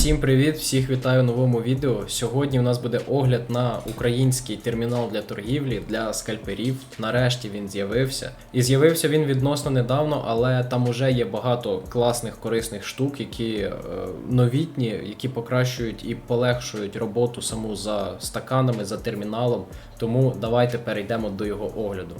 Всім привіт, всіх вітаю в новому відео. Сьогодні у нас буде огляд на український термінал для торгівлі для скальперів. Нарешті він з'явився. І з'явився він відносно недавно, але там уже є багато класних корисних штук, які е, новітні, які покращують і полегшують роботу саму за стаканами, за терміналом. Тому давайте перейдемо до його огляду.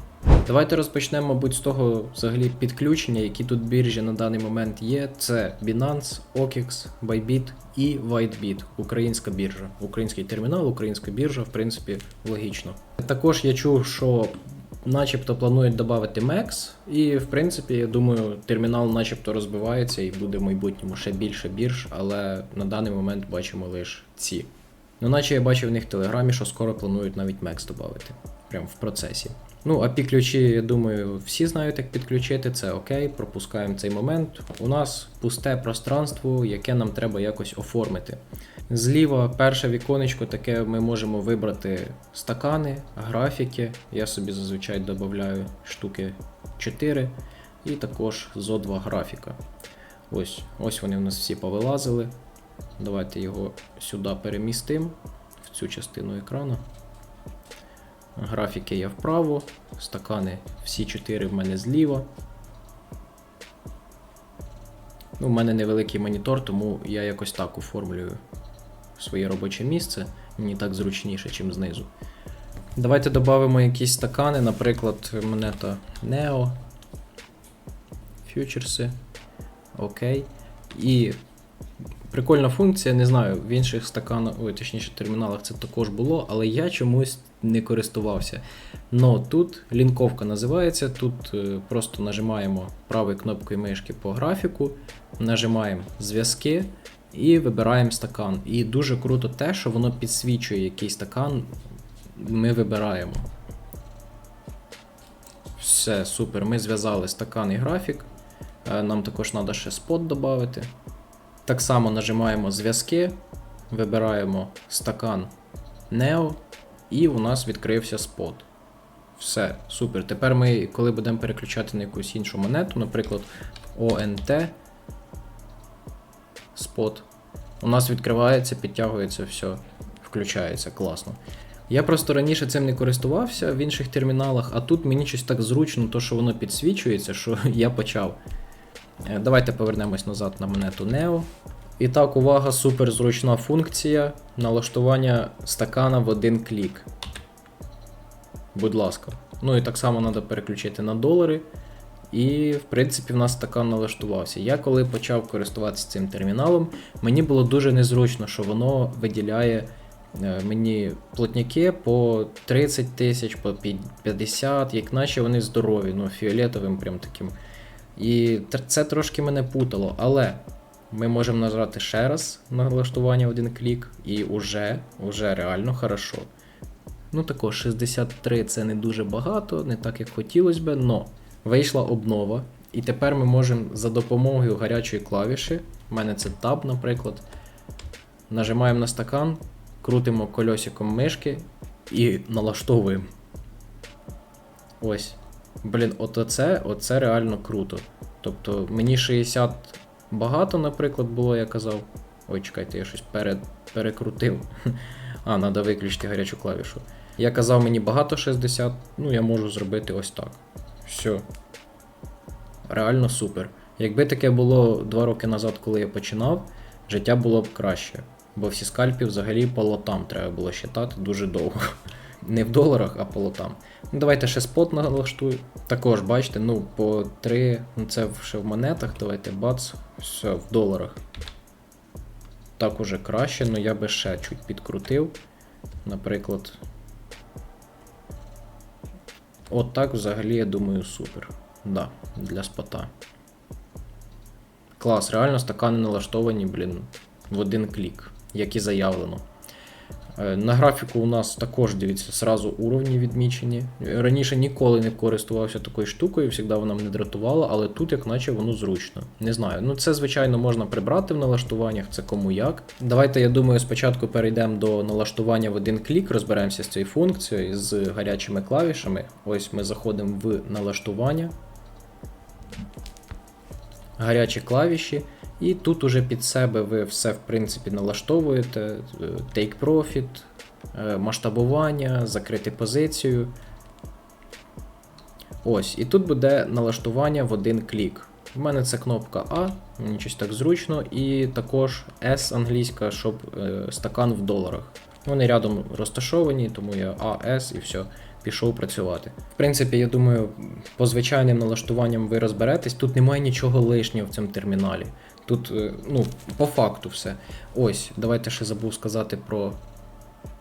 Давайте розпочнемо, мабуть, з того взагалі підключення, які тут біржі на даний момент є. Це Binance, OKX, Bybit і WhiteBit, українська біржа, український термінал, українська біржа, в принципі, логічно. Також я чув, що начебто планують додати MEX, і в принципі, я думаю, термінал начебто розбивається і буде в майбутньому ще більше бірж, але на даний момент бачимо лише ці. Ну, наче я бачив в них в телеграмі, що скоро планують навіть MEX додати. Прямо в процесі. Ну, API ключі, я думаю, всі знають, як підключити, це окей, пропускаємо цей момент. У нас пусте пространство, яке нам треба якось оформити. Зліва перше віконечко таке ми можемо вибрати стакани, графіки. Я собі зазвичай додаю штуки 4 і також зо 2 графіка. Ось, ось вони в нас всі повилазили. Давайте його сюди перемістимо, в цю частину екрану. Графіки я вправо, стакани всі 4 в мене зліва. Ну, У мене невеликий монітор, тому я якось так оформлюю своє робоче місце. Мені так зручніше, чим знизу. Давайте додамо якісь стакани, наприклад, монета Neo, фьючерси. Окей. І прикольна функція, не знаю, в інших стаканах, ой, точніше, терміналах це також було, але я чомусь не користувався. Но тут лінковка називається. Тут е, просто нажимаємо правою кнопкою мишки по графіку, нажимаємо зв'язки і вибираємо стакан. І дуже круто те, що воно підсвічує який стакан ми вибираємо. Все, супер. Ми зв'язали стакан і графік. Е, Нам також треба ще спот додати. Так само нажимаємо зв'язки, вибираємо стакан Neo, і у нас відкрився спот. Все, супер. Тепер ми, коли будемо переключати на якусь іншу монету, наприклад, ONT спот, у нас відкривається, підтягується все, включається класно. Я просто раніше цим не користувався в інших терміналах, а тут мені щось так зручно, то що воно підсвічується, що я почав. Е, Давайте повернемось назад на монету Neo. І так, увага, супер зручна функція налаштування стакана в один клік. Будь ласка. Ну і так само треба переключити на долари. І, в принципі, в нас стакан налаштувався. Я коли почав користуватися цим терміналом, мені було дуже незручно, що воно виділяє е, мені платняки по 30 тисяч, по 50, як наче вони здорові, ну, фіолетовим прям таким. І це трошки мене путало, але ми можемо нажати ще раз налаштування один клік, і уже, уже реально хорошо. Ну також 63 це не дуже багато, не так як хотілося би, но вийшла обнова. І тепер ми можемо за допомогою гарячої клавіші, у мене це Tab, наприклад, нажимаємо на стакан, крутимо кольосиком мишки і налаштовуємо. Ось. Блін, от оце, оце реально круто. Тобто мені 60 багато, наприклад, було, я казав. Ой, чекайте, я щось пере, перекрутив. А, треба виключити гарячу клавішу. Я казав, мені багато 60, ну я можу зробити ось так. Все. Реально супер. Якби таке було 2 роки назад, коли я починав, життя було б краще. Бо всі скальпи взагалі по лотам треба було считати дуже довго. Не в доларах, а по лотам. Ну, давайте ще спот налаштую. Також, бачите, ну, по 3, ну це ще в монетах, давайте бац, все, в доларах. Так уже краще, але я би ще чуть підкрутив. Наприклад. От так взагалі, я думаю, супер. Да, для спота. Клас, реально стакани налаштовані, блін, в один клік, як і заявлено. Е, На графіку у нас також, дивіться, сразу уровні відмічені. Раніше ніколи не користувався такою штукою, завжди вона мене дратувала, але тут як наче воно зручно. Не знаю. Ну це, звичайно, можна прибрати в налаштуваннях, це кому як. Давайте, я думаю, спочатку перейдемо до налаштування в один клік, розберемося з цією функцією з гарячими клавішами. Ось ми заходимо в налаштування. Гарячі клавіші. І тут уже під себе ви все в принципі налаштовуєте: е, take profit, е, масштабування, закрити позицію. Ось, і тут буде налаштування в один клік. У мене це кнопка А, мені щось так зручно, і також S англійська, щоб е, стакан в доларах. Вони рядом розташовані, тому я А, С і все, пішов працювати. В принципі, я думаю, по звичайним налаштуванням ви розберетесь. Тут немає нічого лишнього в цьому терміналі. Тут, е, ну, по факту все. Ось, давайте ще забув сказати про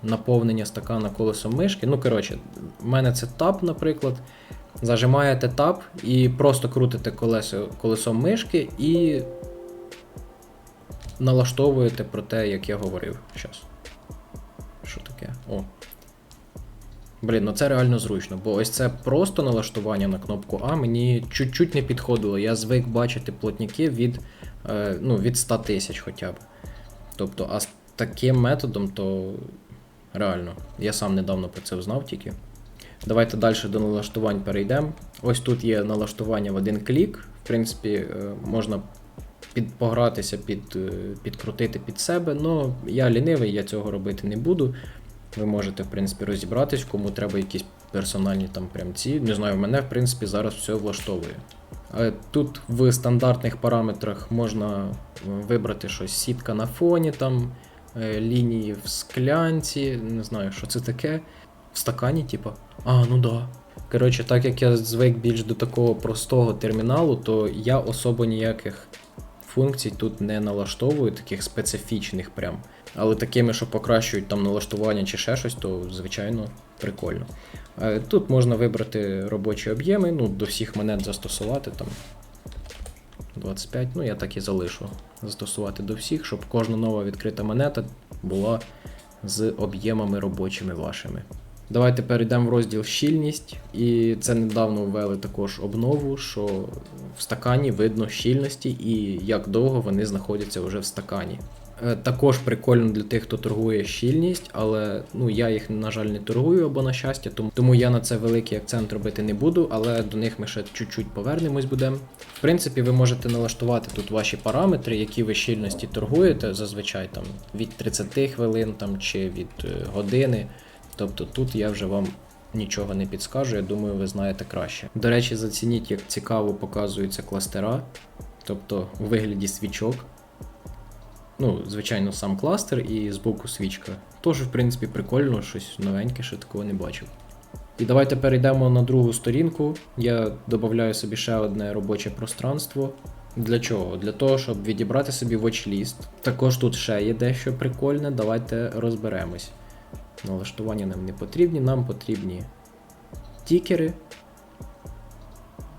наповнення стакана колесом мишки. Ну, коротше, в мене це тап, наприклад. Зажимаєте тап і просто крутите колесо, колесом мишки і налаштовуєте про те, як я говорив. Щас. Що таке? О. Блін, ну це реально зручно, бо ось це просто налаштування на кнопку А мені чуть-чуть не підходило. Я звик бачити плотняки від, е, ну, від 100 тисяч хоча б. Тобто, а з таким методом, то реально, я сам недавно про це знав тільки. Давайте далі до налаштувань перейдемо. Ось тут є налаштування в один клік. В принципі, е, можна під, погратися, під, е, підкрутити під себе. але я лінивий, я цього робити не буду. Ви можете, в принципі, розібратись, кому треба якісь персональні там прям ці. Не знаю, мене, в принципі, зараз все влаштовує. Тут в стандартних параметрах можна е, вибрати щось сітка на фоні, там е, лінії в склянці, не знаю, що це таке. В стакані, типа. А, ну да. Коротше, так як я звик більш до такого простого терміналу, то я особо ніяких функцій тут не налаштовую, таких специфічних прям. Але такими, що покращують там налаштування чи ще щось, то звичайно прикольно. Е, Тут можна вибрати робочі об'єми, ну, до всіх монет застосувати там 25, ну я так і залишу. Застосувати до всіх, щоб кожна нова відкрита монета була з об'ємами робочими вашими. Давайте перейдемо в розділ щільність, і це недавно ввели також обнову, що в стакані видно щільності і як довго вони знаходяться вже в стакані. Е, Також прикольно для тих, хто торгує щільність, але ну я їх, на жаль, не торгую або на щастя, тому, тому я на це великий акцент робити не буду, але до них ми ще чуть-чуть повернемось будемо. В принципі, ви можете налаштувати тут ваші параметри, які ви щільності торгуєте, зазвичай там від 30 хвилин там, чи від е, години. Тобто тут я вже вам нічого не підскажу, я думаю, ви знаєте краще. До речі, зацініть, як цікаво показуються кластера, тобто у вигляді свічок. Ну, звичайно, сам кластер і збоку свічка. Тож, в принципі, прикольно, щось новеньке, ще такого не бачив. І давайте перейдемо на другу сторінку. Я додаю собі ще одне робоче пространство. Для чого? Для того, щоб відібрати собі watchlist. Також тут ще є дещо прикольне, давайте розберемось. Налаштування нам не потрібні, нам потрібні тікери.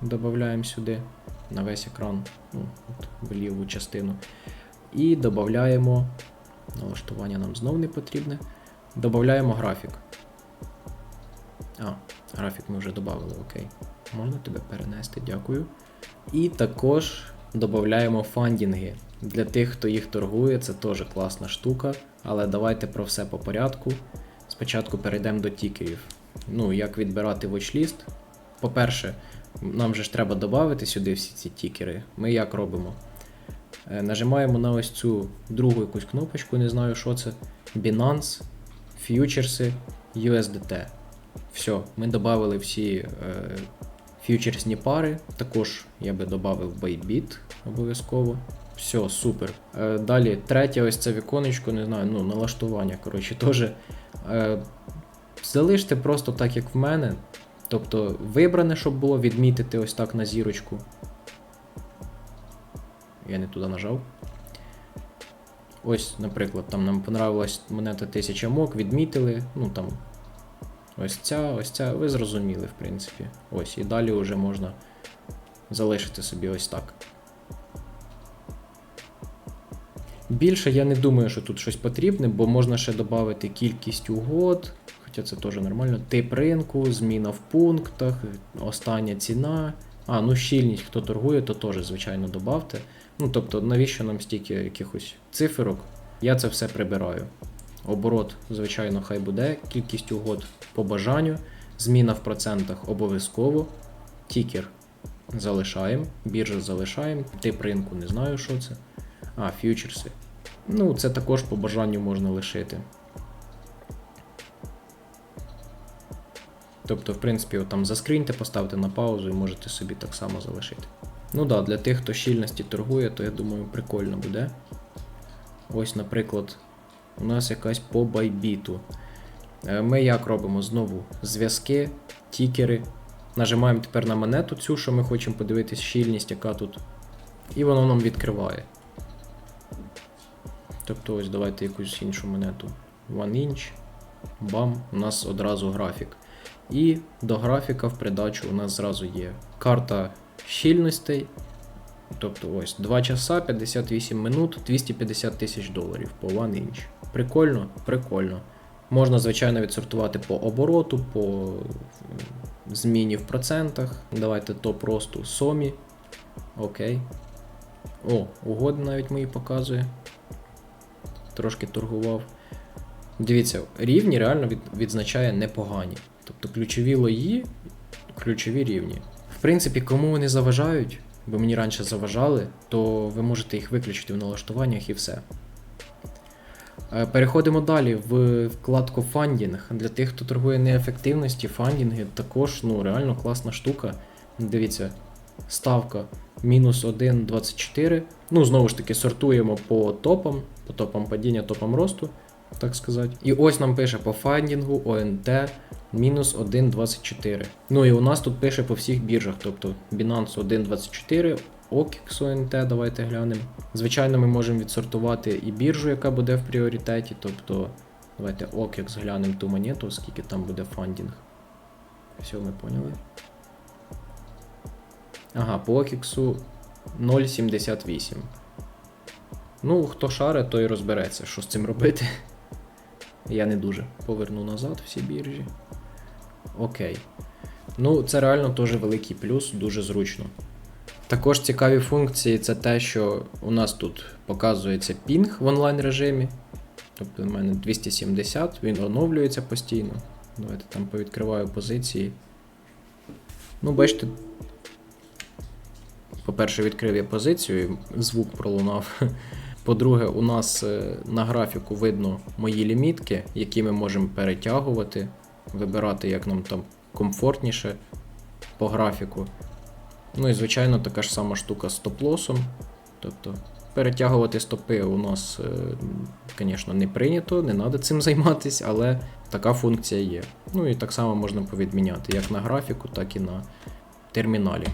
Додаємо сюди на весь екран, ну, от, в ліву частину. І додаємо. Налаштування нам знов не потрібне. Додаємо графік. А, графік ми вже додали, окей. Можна тебе перенести, дякую. І також додаємо фандінги. Для тих, хто їх торгує, це теж класна штука. Але давайте про все по порядку. Спочатку перейдемо до тікерів. Ну, як відбирати watchlist. По-перше, нам же ж треба додати сюди всі ці тікери. Ми як робимо? Е, Нажимаємо на ось цю другу якусь кнопочку, не знаю, що це. Binance, фьючерси, USDT. Все, ми додали всі е, фьючерсні пари. Також я би додав Bybit обов'язково. Все, супер. Е, далі, третє, ось це віконечко, не знаю, ну, налаштування, коротше, теж. Е, залиште просто так, як в мене. Тобто вибране, щоб було відмітити ось так на зірочку. Я не туди нажав. Ось, наприклад, там нам понравилась монета 1000 мок, відмітили. Ну там. Ось ця, ось ця, ви зрозуміли, в принципі. Ось, і далі вже можна залишити собі ось так. Більше я не думаю, що тут щось потрібне, бо можна ще додати кількість угод, хоча це теж нормально. Тип ринку, зміна в пунктах, остання ціна. А, ну щільність, хто торгує, то теж, звичайно, додавте. Ну, тобто, навіщо нам стільки якихось циферок? Я це все прибираю. Оборот, звичайно, хай буде, кількість угод по бажанню, зміна в процентах обов'язково, тікер залишаємо, біржа залишаємо, тип ринку не знаю, що це. А, фьючерси. Ну, це також по бажанню можна лишити. Тобто, в принципі, от там заскріньте, поставте на паузу і можете собі так само залишити. Ну да, для тих, хто щільності торгує, то я думаю, прикольно буде. Ось, наприклад, у нас якась по байбіту. Е, Ми як робимо знову зв'язки, тікери. Нажимаємо тепер на монету цю, що ми хочемо подивитись щільність, яка тут. І воно нам відкриває. Тобто ось давайте якусь іншу монету. One inch. Бам, у нас одразу графік. І до графіка в придачу у нас зразу є карта щільностей. Тобто ось 2 часа 58 минут 250 тисяч доларів по One inch. Прикольно, прикольно. Можна, звичайно, відсортувати по обороту, по зміні в процентах. Давайте то просто сомі. Окей. О, угоди навіть мої показує. Трошки торгував. Дивіться, рівні реально від, відзначає непогані. Тобто ключові лої, ключові рівні. В принципі, кому вони заважають, бо мені раніше заважали, то ви можете їх виключити в налаштуваннях і все. Е, Переходимо далі в вкладку фандінг. Для тих, хто торгує неефективності, фандінги також ну, реально класна штука. Дивіться, ставка мінус 1,24. Ну, знову ж таки, сортуємо по топам, по топам падіння, топам росту, так сказати. І ось нам пише по фандінгу ОНТ мінус 1,24. Ну і у нас тут пише по всіх біржах, тобто Binance 1,24. OKX ONT, давайте глянемо. Звичайно, ми можемо відсортувати і біржу, яка буде в пріоритеті. Тобто, давайте OKX глянемо ту монету, скільки там буде фандінг. Все, ми поняли. Ага, по OKX 0,78. Ну, хто шаре, той розбереться, що з цим робити. Я не дуже поверну назад всі біржі. Окей. Ну, це реально теж великий плюс, дуже зручно. Також цікаві функції це те, що у нас тут показується пінг в онлайн режимі. Тобто у мене 270, він оновлюється постійно. Давайте там повідкриваю позиції. Ну, бачите. По-перше, відкрив я позицію, звук пролунав. По-друге, у нас е, на графіку видно мої лімітки, які ми можемо перетягувати, вибирати, як нам там комфортніше по графіку. Ну і звичайно, така ж сама штука з стоп-лосом. Тобто перетягувати стопи у нас, звісно, не прийнято, не треба цим займатися, але така функція є. Ну і так само можна повідміняти як на графіку, так і на терміналі.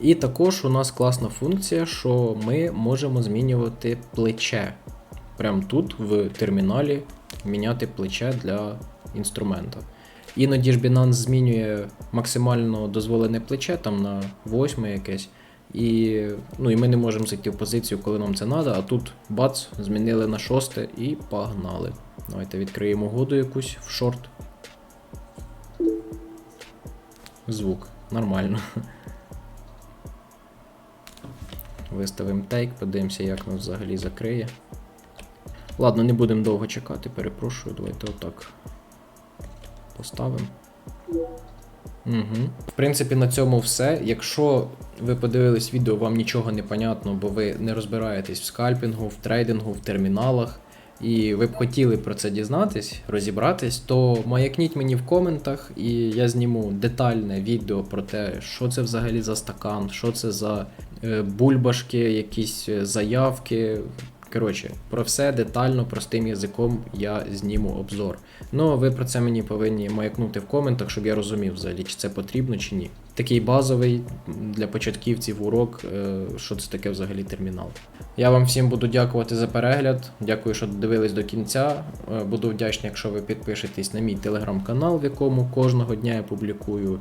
І також у нас класна функція, що ми можемо змінювати плече. Прямо тут, в терміналі, міняти плече для інструмента. Іноді ж Binance змінює максимально дозволене плече там на восьме якесь. І, ну, і ми не можемо зайти в позицію, коли нам це треба, а тут бац, змінили на шосте і погнали. Давайте відкриємо угоду якусь в шорт. Звук. Нормально. Виставимо тейк, подивимося, як нас взагалі закриє. Ладно, не будемо довго чекати, перепрошую, давайте отак поставимо. Угу. В принципі, на цьому все. Якщо ви подивились відео, вам нічого не понятно, бо ви не розбираєтесь в скальпінгу, в трейдингу, в терміналах, і ви б хотіли про це дізнатись, розібратись, то маякніть мені в коментах, і я зніму детальне відео про те, що це взагалі за стакан, що це за е, бульбашки, якісь е, заявки. Коротше, про все детально, простим язиком я зніму обзор. Ну, ви про це мені повинні маякнути в коментах, щоб я розумів взагалі, чи це потрібно, чи ні. Такий базовий для початківців урок, е, що це таке взагалі термінал. Я вам всім буду дякувати за перегляд. Дякую, що додивились до кінця. Е, Буду вдячний, якщо ви підпишетесь на мій телеграм-канал, в якому кожного дня я публікую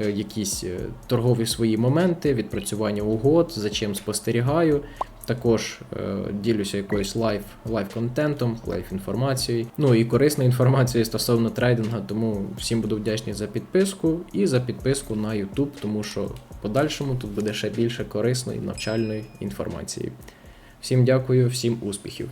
е, якісь торгові свої моменти, відпрацювання угод, за чим спостерігаю. Також е, ділюся якоюсь лайф лайф контентом, лайф інформацією. Ну і корисною інформацією стосовно трейдингу, тому всім буду вдячний за підписку і за підписку на YouTube, тому що в подальшому тут буде ще більше корисної навчальної інформації. Всім дякую, всім успіхів!